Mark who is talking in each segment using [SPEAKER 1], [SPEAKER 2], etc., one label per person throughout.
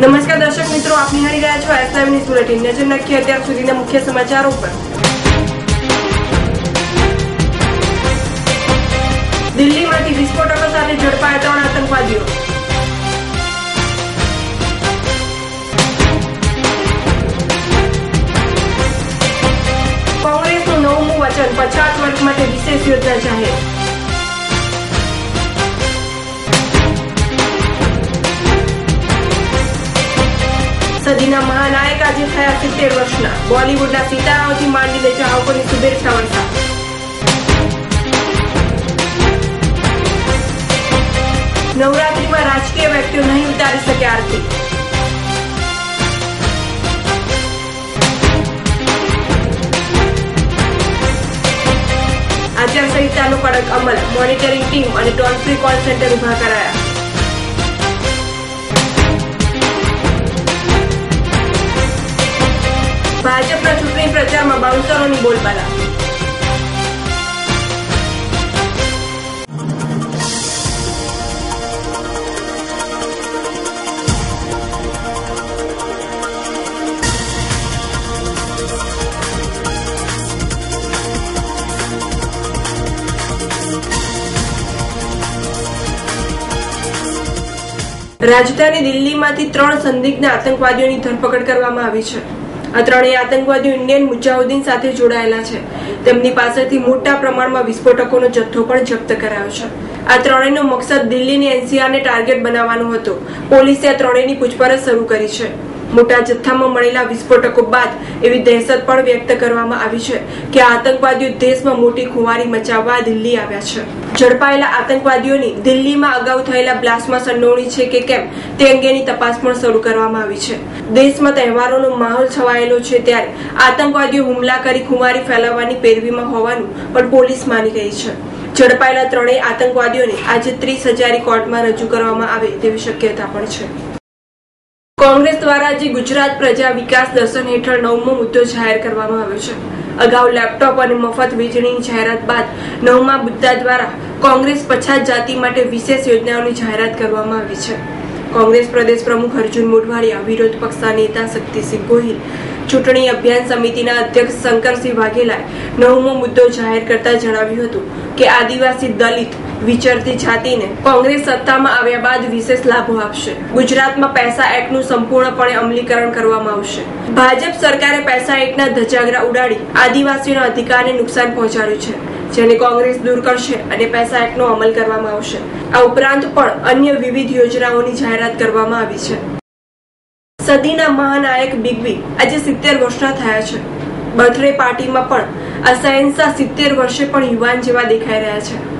[SPEAKER 1] નમસ્કાર દર્શક મિત્રો, આપ નિહાળી રહ્યા છો એસ ન્યૂઝ બુલેટિન નજર નાખીએ અત્યાર સુધીના મુખ્ય સમાચારો પર. દિલ્હીમાંથી વિસ્ફોટકો સાથે ઝડપાયા ત્રણ આતંકવાદીઓ. કોંગ્રેસનું નવમું વચન, પચાસ વર્ષ માટે વિશેષ યોજના જાહેર. સદીના મહાનાયક આજે થયા સિત્તેર વર્ષના. બોલીવુડના સિતારાઓથી માંડીને ચાહકોની શુભેચ્છા વર્ષા નવરાત્રીમાં રાજકીય વ્યક્તિઓ નહીં ઉતારી શકે આરતી. આચારસંહિતાનો કડક અમલ, મોનિટરિંગ ટીમ અને ટોલ ફ્રી કોલ સેન્ટર ઊભા કરાયા. ભાજપના ચૂંટણી પ્રચારમાં બાઉન્સરોની બોલબાલા. રાજધાની દિલ્હીમાંથી ત્રણ સંદિગ્ધ આતંકવાદીઓની ધરપકડ કરવામાં આવી છે. આ ત્રણેય આતંકવાદીઓ ઇન્ડિયન મુજાહુદ્દીન સાથે જોડાયેલા છે. તેમની પાસેથી મોટા પ્રમાણમાં વિસ્ફોટકોનો જથ્થો પણ જપ્ત કરાયો છે. આ ત્રણેયનો મકસદ દિલ્હીની એનસીઆરને ટાર્ગેટ બનાવવાનો હતો. પોલીસે આ ત્રણેયની પૂછપરછ શરૂ કરી છે. મોટા જથ્થામાં મળેલા વિસ્ફોટકો બાદ એવી દહેશત પણ વ્યક્ત કરવામાં આવી છે કે આતંકવાદીઓ દેશમાં મોટી ખુવારી મચાવવા દિલ્હી આવ્યા છે. ઝડપાયેલા આતંકવાદીઓની દિલ્હીમાં અગાઉ થયેલા બ્લાસ્ટમાં સંડોવણી છે કે કેમ તે અંગેની તપાસ પણ શરૂ કરવામાં આવી છે. દેશમાં તહેવારોનો માહોલ છવાયેલો છે ત્યારે આતંકવાદીઓ હુમલા કરી ખુમારી ફેલાવવાની પેરવીમાં હોવાનું પણ પોલીસ માની રહી છે. ઝડપાયેલા ત્રણેય આતંકવાદીઓને આજે ત્રીસ હજારી કોર્ટમાં રજૂ કરવામાં આવે તેવી શક્યતા પણ છે. કોંગ્રેસ દ્વારા આજે ગુજરાત પ્રજા વિકાસ દર્શન હેઠળ નવમો મુદ્દો જાહેર કરવામાં આવ્યો છે. અગાઉ લેપટોપ અને મફત વીજળીની જાહેરાત બાદ નવમા મુદ્દા દ્વારા કોંગ્રેસ પછાત જાતિ માટે વિશેષ યોજનાઓની જાહેરાત કરવામાં આવી છે. કોંગ્રેસ પ્રદેશ પ્રમુખ અર્જુન મોઢવાડિયા, વિરોધ પક્ષના નેતા શક્તિસિંહ ગોહિલ, ચૂંટણી અભિયાન સમિતિના અધ્યક્ષ શંકરસિંહ વાઘેલાએ નવમો મુદ્દો જાહેર કરતા જણાવ્યું હતું કે આદિવાસી દલિત વિચરતી જાતિને કોંગ્રેસ સત્તામાં આવ્યા બાદ વિશેષ લાભો આપશે. ગુજરાતમાં પૈસા એક્ટનું સંપૂર્ણપણે અમલીકરણ કરવામાં આવશે. ભાજપ સરકારે પૈસા એક્ટના ધજાગરા ઉડાડી આદિવાસીઓના અધિકારને નુકસાન પહોંચાડ્યું છે, જેને કોંગ્રેસ દૂર કરશે અને પૈસા એક્ટનો અમલ કરવામાં આવશે. આ ઉપરાંત પણ અન્ય વિવિધ યોજનાઓની જાહેરાત કરવામાં આવી છે. સદીના મહાનાયક બિગ બી આજે સિત્તેર વર્ષના થયા છે. બર્થડે પાર્ટીમાં પણ આ સિત્તેર વર્ષે પણ યુવાન જેવા દેખાઈ રહ્યા છે.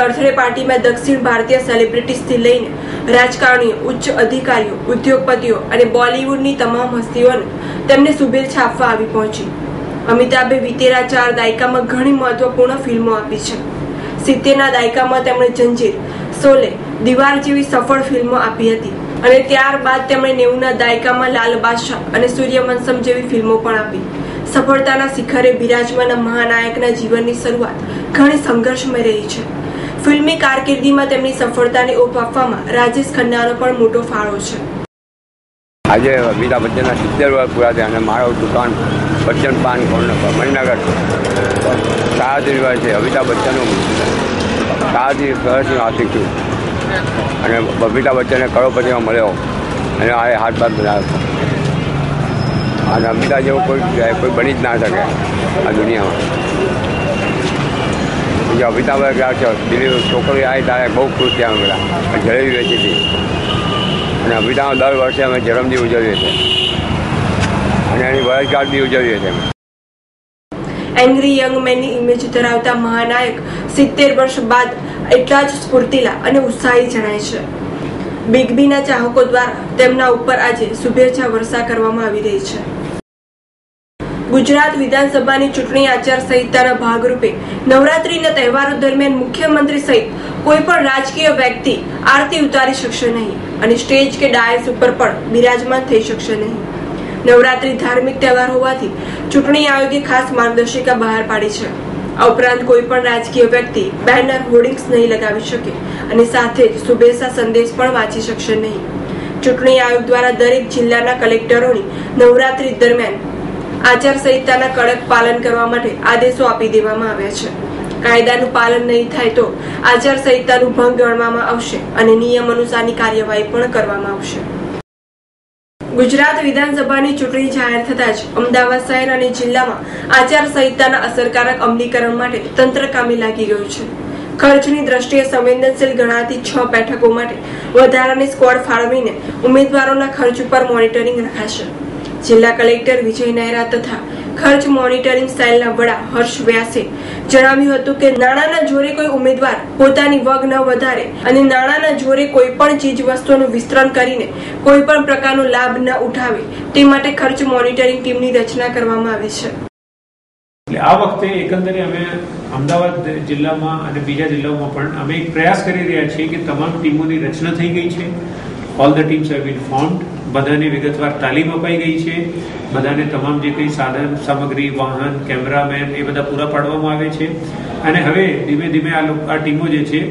[SPEAKER 1] બર્થડે પાર્ટીમાં દક્ષિણ ભારતીય સેલિબ્રિટીઝથી લઈને રાજકારણીઓ ઉચ્ચ અધિકારીઓ, ઉદ્યોગપતિઓ અને બોલિવૂડની તમામ હસ્તીઓને તેમને શુભેચ્છા આપવા આવી પહોંચી. અમિતાભે વિતેરા ચાર દાયકામાં ઘણી મહત્વપૂર્ણ ફિલ્મો આપી છે. સિત્તેરના દાયકામાં તેમણે જંજીર, સોલે, દીવાર જેવી સફળ ફિલ્મો આપી હતી અને ત્યારબાદ તેમણે નેવુંના દાયકામાં લાલ બાદશાહ અને સૂર્યવંશમ જેવી ફિલ્મો પણ આપી. સફળતાના શિખરે બિરાજમાના મહાનાયકના જીવનની શરૂઆત ઘણી સંઘર્ષમય રહી છે. ફિલ્મી કારકિર્દીમાં તેમની સફળતાને ઓપ આપવામાં રાજેશ ખન્નાનો પણ મોટો ફાળો છે.
[SPEAKER 2] આજે અમિતાભ બચ્ચનના સિત્તેર વર્ષ પૂરા થયા અને મારો દુકાન બચ્ચન પાન કોર્નર મણિનગર. સાડત્રીસ વર્ષ છે. અમિતાભ બચ્ચનનું સાડત્રીસ વર્ષની આશિક છું. અને અમિતાભ બચ્ચનને કરોડપતિમાં મળ્યો અને આ હાથ પાથ બનાવ્યો અને અમિતાભ જેવું કોઈ કોઈ બની જ ના શકે આ દુનિયામાં. જે અમિતાભાઈ ગયા છો. દિલ્હી છોકરી આવી તારે બહુ ખુશ થયા અમે બધા. જલેબી વેચી હતી. અને અમિતાભ દર વર્ષે અમે જન્મદી ઉજવીએ છીએ. અને એની વર્ષગાંઠ બી ઉજવીએ છીએ અમે.
[SPEAKER 1] એંગ્રી યંગ મેનની ઇમેજ ધરાવતા મહાનાયક સિત્તેર વર્ષ બાદ એટલા જ સ્ફૂર્તિલા અને ઉત્સાહી જણાય છે. બિગ બીના ચાહકો દ્વારા તેમના ઉપર આજે શુભેચ્છા વર્ષા કરવામાં આવી રહી છે. ગુજરાત વિધાનસભાની ચૂંટણી આચારસંહિતાના ભાગરૂપે નવરાત્રીના તહેવારો દરમિયાન મુખ્યમંત્રી સહિત કોઈ પણ રાજકીય વ્યક્તિ આરતી ઉતારી શકશે નહીં અને સ્ટેજ કે ડાયસ ઉપર પણ બિરાજમાન થઈ શકશે નહીં. નવરાત્રી ધાર્મિક તહેવાર હોવાથી ચૂંટણી આયોગે ખાસ માર્ગદર્શિકા બહાર પાડી છે. આ ઉપરાંત કોઈ પણ રાજકીય વ્યક્તિ બેનર, હોર્ડિંગ્સ નહીં લગાવી શકે અને સાથે જ શુભેચ્છા સંદેશ પણ વાંચી શકશે નહીં. ચૂંટણી આયોગ દ્વારા દરેક જિલ્લાના કલેક્ટરોની નવરાત્રી દરમિયાન આચારસંહિતાના કડક પાલન કરવા માટે આદેશો આપી દેવામાં આવ્યા છે. કાયદાનું પાલન નહીં થાય તો આચારસંહિતાનું ભંગ ગણવામાં આવશે અને નિયમ અનુસારની કાર્યવાહી પણ કરવામાં આવશે. ગુજરાત વિધાનસભાની ચૂંટણી જાહેર થતાં જ અમદાવાદ શહેર અને જિલ્લામાં આચારસંહિતાના અસરકારક અમલીકરણ માટે તંત્ર કામે લાગી ગયું છે. ખર્ચની દ્રષ્ટિએ સંવેદનશીલ ગણાતી છ બેઠકો માટે વધારાની સ્કોડ ફાળવીને ઉમેદવારોના ખર્ચ ઉપર મોનિટરિંગ રખાશે. જિલ્લા કલેક્ટર વિજય નહેરા તથા ખર્ચ મોનિટરિંગ સેલના વડા હર્ષ વ્યાસે જણાવ્યું હતું કે નાણાંના જોરે કોઈ ઉમેદવાર પોતાની વગ ન વધારે અને નાણાંના જોરે કોઈ પણ ચીજ વસ્તુનું વિસ્તરણ કરીને કોઈ પણ પ્રકારનો લાભ ન ઉઠાવે તે માટે ખર્ચ મોનિટરિંગ ટીમની રચના કરવામાં આવી છે.
[SPEAKER 3] આ વખતે એકંદરે અમે અમદાવાદ જિલ્લામાં અને બીજા જિલ્લાઓમાં પણ અમે એક પ્રયાસ કરી રહ્યા છીએ કે તમામ ટીમોની રચના થઈ ગઈ છે. All the teams have been formed બધાને વિગતવાર તાલીમ અપાઈ ગઈ છે. બધાને તમામ જે કંઈ સાધન, સામગ્રી, વાહન, કેમેરામેન એ બધા પૂરા પાડવામાં આવે છે. અને હવે ધીમે ધીમે આ આ ટીમો જે છે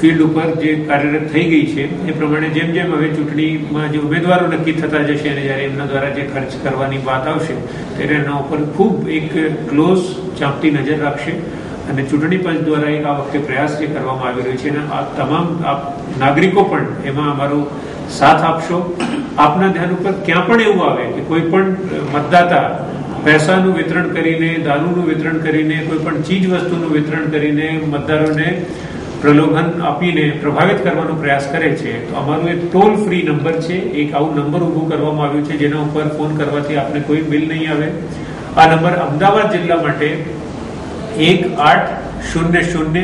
[SPEAKER 3] ફિલ્ડ ઉપર જે કાર્યરત થઈ ગઈ છે, એ પ્રમાણે જેમ જેમ હવે ચૂંટણીમાં જે ઉમેદવારો નક્કી થતા જશે અને જ્યારે એમના દ્વારા જે ખર્ચ કરવાની વાત આવશે, ત્યારે એના ઉપર ખૂબ એક ક્લોઝ ચાંપતી નજર રાખશે. અને ચૂંટણી પંચ દ્વારા એક આ વખતે પ્રયાસ જે કરવામાં આવી રહ્યો છે અને આ તમામ આપ નાગરિકો પણ એમાં અમારો સાથ આપશો. આપના ધ્યાન ઉપર ક્યાં પણ એવું આવે કે કોઈ પણ મતદાતા પૈસાનું વિતરણ કરીને, દારૂનું વિતરણ કરીને, કોઈ પણ ચીજ વસ્તુનું વિતરણ કરીને મતદારોને પ્રલોભન આપીને પ્રભાવિત કરવાનો પ્રયાસ કરે છે, તો અમારું એક ટોલ ફ્રી નંબર છે. એક આવું નંબર ઊભું કરવામાં આવ્યું છે, જેના ઉપર ફોન કરવાથી આપને કોઈ બિલ નહીં આવે. આ નંબર અમદાવાદ જિલ્લા માટે એક આઠ શૂન્ય શૂન્ય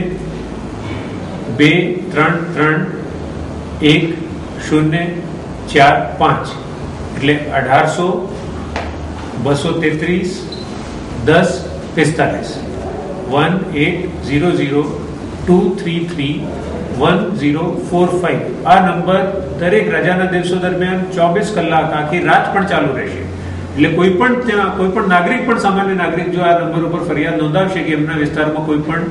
[SPEAKER 3] બે ત્રણ ત્રણ એક શૂન્ય ચાર પાંચ એટલે અઢારસો બસો તેત્રીસ દસ પિસ્તાલીસ one eight zero zero two three three one zero four five આ નંબર દરેક રજાના દિવસો દરમિયાન ચોવીસ કલાક આખી રાત પણ ચાલુ રહેશે એટલે કોઈ પણ ત્યાં, કોઈ પણ નાગરિક પણ, સામાન્ય નાગરિક જો આ નંબર ઉપર ફરિયાદ નોંધાવશે કે એમના વિસ્તારમાં કોઈ પણ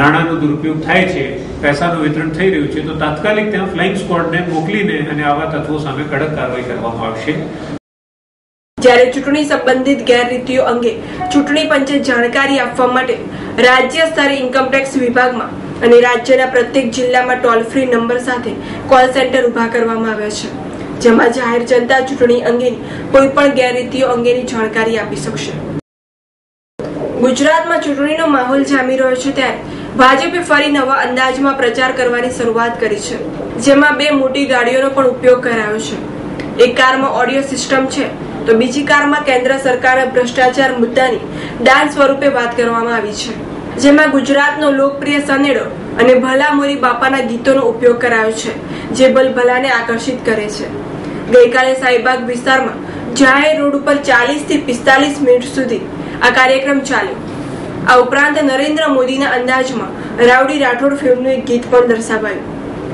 [SPEAKER 3] નાણાંનો દુરુપયોગ થાય છે, પૈસાનું વિતરણ થઈ રહ્યું છે, તો તાત્કાલિક ત્યાં ફ્લાઇંગ સ્કવોડને મોકલીને અને આવા તત્વો સામે કડક કાર્યવાહી કરવામાં આવશે.
[SPEAKER 1] જ્યારે ચૂંટણી સંબંધિત ગેરરીતિઓ અંગે ચૂંટણી પંચે જાણકારી આપવા માટે રાજ્ય સ્તરે ઇન્કમટેક્સ વિભાગમાં અને રાજ્યના પ્રત્યેક જિલ્લામાં ટોલ ફ્રી નંબર સાથે કોલ સેન્ટર ઊભા કરવામાં આવ્યા છે. જેમાં જાહેર જનતા ચૂંટણી અંગેની કોઈ પણ ગેરરીતિઓ અંગેની જાણકારી આપી શકશે. ગુજરાતમાં ચૂંટણીનો માહોલ જામી રહ્યો છે ત્યારે ભાજપે ફરી નવા અંદાજમાં પ્રચાર કરવાની શરૂઆત કરી છે, જેમાં બે મોટી ગાડીઓનો પણ ઉપયોગ કરાયો છે. એક કારમાં ઓડિયો સિસ્ટમ છે, તો બીજી કારમાં કેન્દ્ર સરકારના ભ્રષ્ટાચાર મુદ્દાની ડાન્સ સ્વરૂપે વાત કરવામાં આવી છે, જેમાં ગુજરાતનો લોકપ્રિય સનેડો અને ભલા મોરી બાપાના ગીતોનો ઉપયોગ કરાયો છે, જે ભલભલાને આકર્ષિત કરે છે. ગઈકાલે સાઈબાગ વિસ્તારમાં જાહેર રોડ ઉપર ચાલીસથી પિસ્તાલીસ મિનિટ સુધી આ કાર્યક્રમ ચાલ્યો. આ ઉપરાંત નરેન્દ્ર મોદીના અંદાજમાં રાવડી રાઠોડ ફિલ્મનું એક ગીત પણ દર્શાવાયું.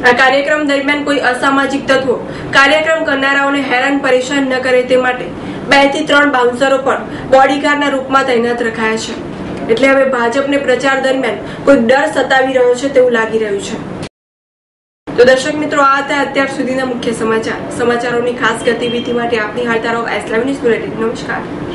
[SPEAKER 1] આ કાર્યક્રમ દરમિયાન કોઈ અસામાજિક તત્વો કાર્યક્રમ કરનારાઓને હેરાન પરેશાન ન કરે તે માટે બેથી ત્રણ બાઉન્સરો પણ બોડીગાર્ડના રૂપમાં તૈનાત રખાયા છે. એટલે હવે ભાજપને પ્રચાર દરમિયાન કોઈ ડર સતાવી રહ્યો છે તેવું લાગી રહ્યું છે. તો દર્શક મિત્રો, આ હતા અત્યાર સુધીના મુખ્ય સમાચાર. સમાચારોની ખાસ ગતિવિધિ માટે આપની હાલતા રહો. S news bulletin. નમસ્કાર.